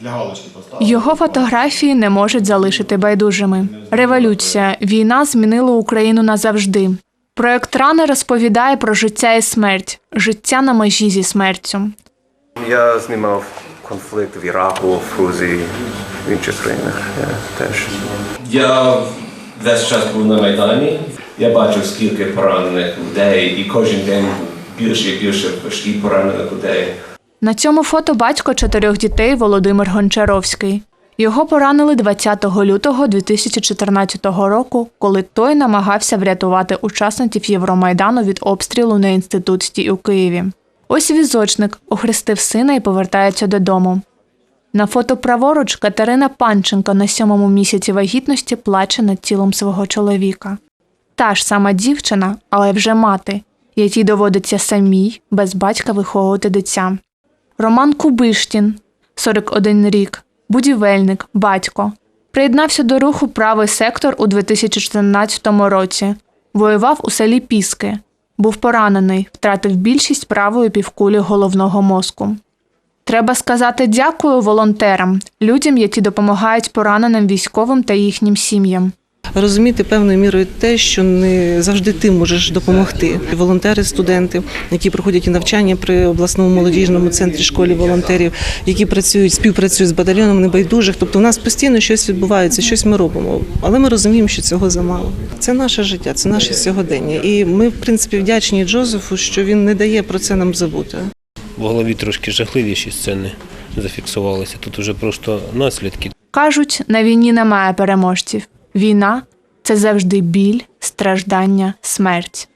Для галочки поставили. Його фотографії не можуть залишити байдужими. Революція, війна змінила Україну назавжди. Проект Рани розповідає про життя і смерть, життя на межі зі смертю. Я знімав конфлікт в Іраку, в Грузії, в інших країнах я теж. Я весь час був на Майдані. Я бачив, скільки поранених людей, і кожен день більше і більше важкі поранених людей. На цьому фото батько чотирьох дітей Володимир Гончаровський. Його поранили 20 лютого 2014 року, коли той намагався врятувати учасників Євромайдану від обстрілу на інститутській у Києві. Ось візочник охрестив сина і повертається додому. На фото праворуч Катерина Панченко на сьомому місяці вагітності плаче над тілом свого чоловіка. Та ж сама дівчина, але вже мати, якій доводиться самій без батька виховувати дитя. Роман Кубиштін, 41 рік, будівельник, батько. Приєднався до руху Правий сектор у 2014 році. Воював у селі Піски. Був поранений, втратив більшість правої півкулі головного мозку. Треба сказати дякую волонтерам, людям, які допомагають пораненим військовим та їхнім сім'ям. Розуміти певною мірою те, що не завжди ти можеш допомогти. Волонтери, студенти, які проходять і навчання при обласному молодіжному центрі школі волонтерів, які працюють, співпрацюють з батальйоном небайдужих. Тобто, у нас постійно щось відбувається, щось ми робимо. Але ми розуміємо, що цього замало. Це наше життя, це наше сьогодення. І ми, в принципі, вдячні Джозефу, що він не дає про це нам забути. В голові трошки жахливіші сцени зафіксувалися. Тут уже просто наслідки. Кажуть, на війні немає переможців. Війна це завжди біль, страждання, смерть.